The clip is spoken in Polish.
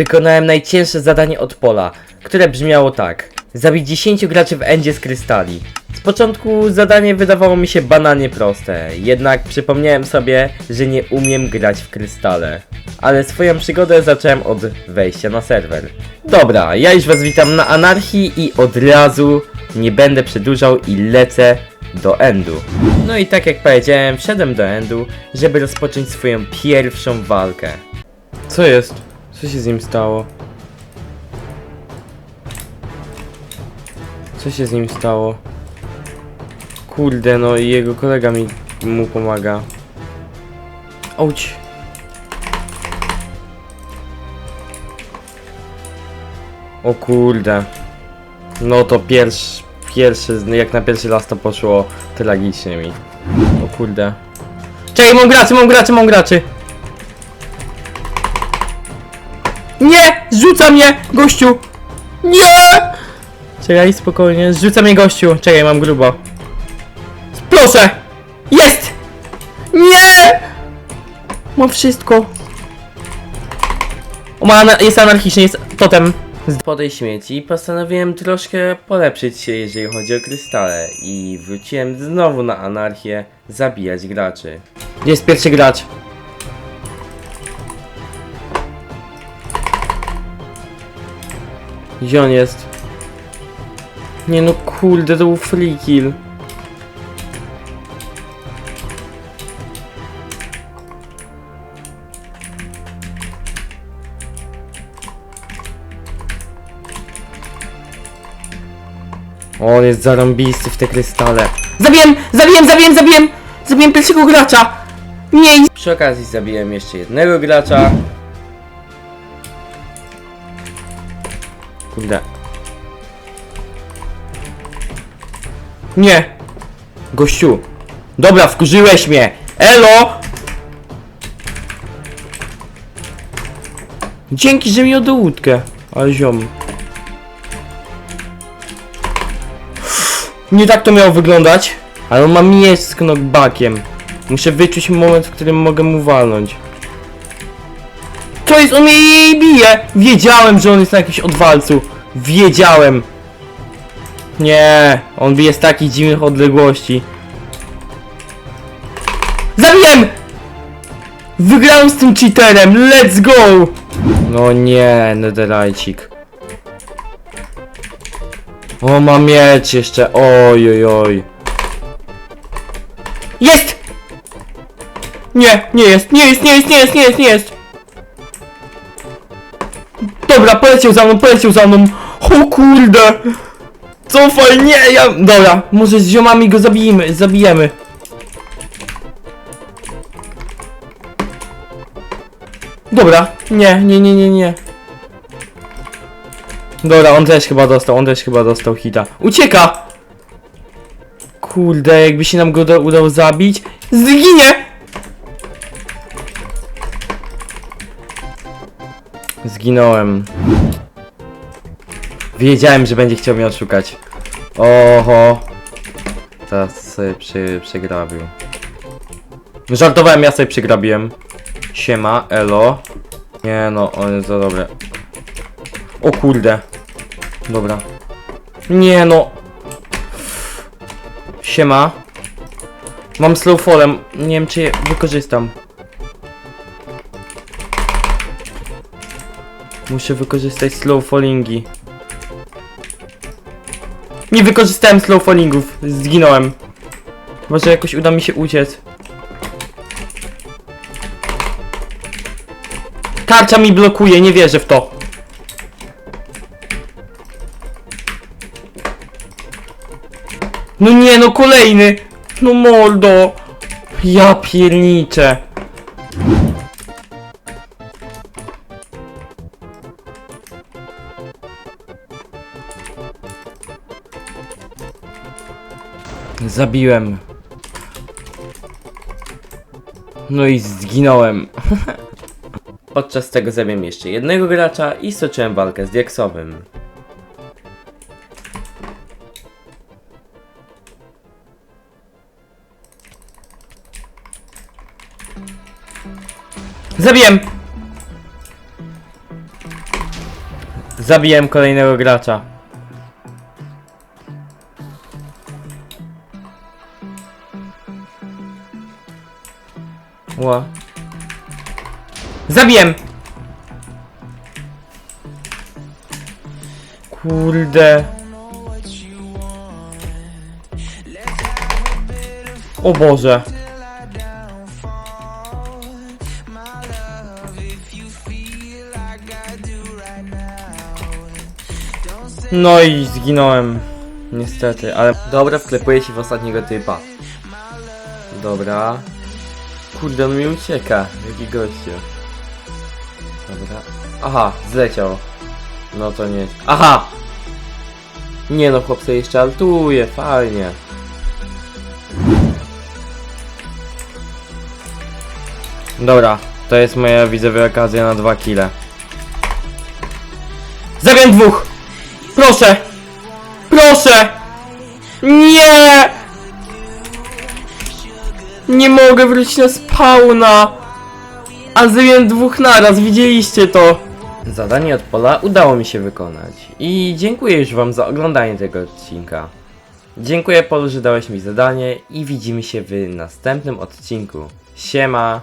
Wykonałem najcięższe zadanie od pola, które brzmiało tak. Zabić 10 graczy w endzie z krystali. Z początku zadanie wydawało mi się banalnie proste, jednak przypomniałem sobie, że nie umiem grać w krystale. Ale swoją przygodę zacząłem od wejścia na serwer. Dobra, ja już was witam na anarchii i od razu nie będę przedłużał i lecę do endu. No i tak jak powiedziałem, wszedłem do endu, żeby rozpocząć swoją pierwszą walkę. Co jest? Co się z nim stało? Co się z nim stało? Kurde, no i jego kolega mi mu pomaga. Auć. O kurde. No to pierwszy, pierwszy, jak na pierwszy raz to poszło tragicznie mi. O kurde. Czekaj, mam graczy, mam graczy, mam graczy! Nie! Rzuca mnie! Gościu! Nie! Czekaj, spokojnie. Rzuca mnie gościu. Czekaj, mam grubo. Proszę! Jest! Nie! Mam wszystko. O, ma, ana- jest anarchiczny, jest totem. Po tej śmieci postanowiłem troszkę polepszyć się, jeżeli chodzi o krystale i wróciłem znowu na anarchię zabijać graczy. Gdzie jest pierwszy gracz? Gdzie on jest? Nie no kurde, to był free kill. On jest zarąbisty w te krystale. Zabiłem! Zabiłem! Zabiłem! Zabiłem! Zabiłem pierwszego gracza! Nie! Przy okazji zabiłem jeszcze jednego gracza. Kurde. Nie! Gościu! Dobra, wkurzyłeś mnie! Elo! Dzięki, że mi oddał łódkę. Ale ziom. Nie tak to miało wyglądać. Ale on ma mieć z knockbackiem. Muszę wyczuć moment, w którym mogę mu walnąć. To jest, on mnie jej bije! Wiedziałem, że on jest na jakimś odwalcu. Wiedziałem. Nie, on bije z takich dziwnych odległości. Zabiłem! Wygrałem z tym cheaterem, let's go! No nie, netherajcik. O, ma miecz jeszcze, oj, oj, oj. Jest! Nie, nie jest, nie jest, nie jest, nie jest, nie jest, nie jest. Dobra, poleciał za mną, poleciał za mną. O kurde. Cofaj, nie, ja... Dobra, może z ziomami go zabijemy, zabijemy. Dobra, nie, nie, nie, nie, nie. Dobra, on też chyba dostał, on też chyba dostał hita. Ucieka! Kurde, jakby się nam go uda- udało zabić. Zginie! Zginąłem. Wiedziałem, że będzie chciał mnie oszukać. Oho. Teraz sobie przy, przegrabił. Żartowałem, ja sobie przegrabiłem. Siema, elo. Nie no, on jest za dobre. O kurde. Dobra. Nie no. Siema. Mam slow. Nie wiem czy je wykorzystam. Muszę wykorzystać slow fallingi. Nie wykorzystałem slow fallingów. Zginąłem. Może jakoś uda mi się uciec. Tarcza mi blokuje, nie wierzę w to. No nie, no kolejny! No mordo! Ja pierniczę. Zabiłem. No i zginąłem. Podczas tego zabiłem jeszcze jednego gracza i stoczyłem walkę z Diaksowym. Zabiłem! Zabiłem kolejnego gracza. Ła. Zabiłem! Kurde. O Boże. No i zginąłem. Niestety, ale... Dobra, wklepuję się w ostatniego typa. Dobra. Kurde, on mi ucieka. Jaki gościu. Dobra. Aha, zleciał. No to nie. Aha! Nie no, chłop sobie jeszcze altuje, fajnie. Dobra, to jest moja widzowa okazja na dwa kile. Zabiłem dwóch! Proszę! Proszę! Nie mogę wrócić na spawna! A zabiłem dwóch naraz, widzieliście to? Zadanie od pola udało mi się wykonać. I dziękuję już wam za oglądanie tego odcinka. Dziękuję Polu, że dałeś mi zadanie i widzimy się w następnym odcinku. Siema!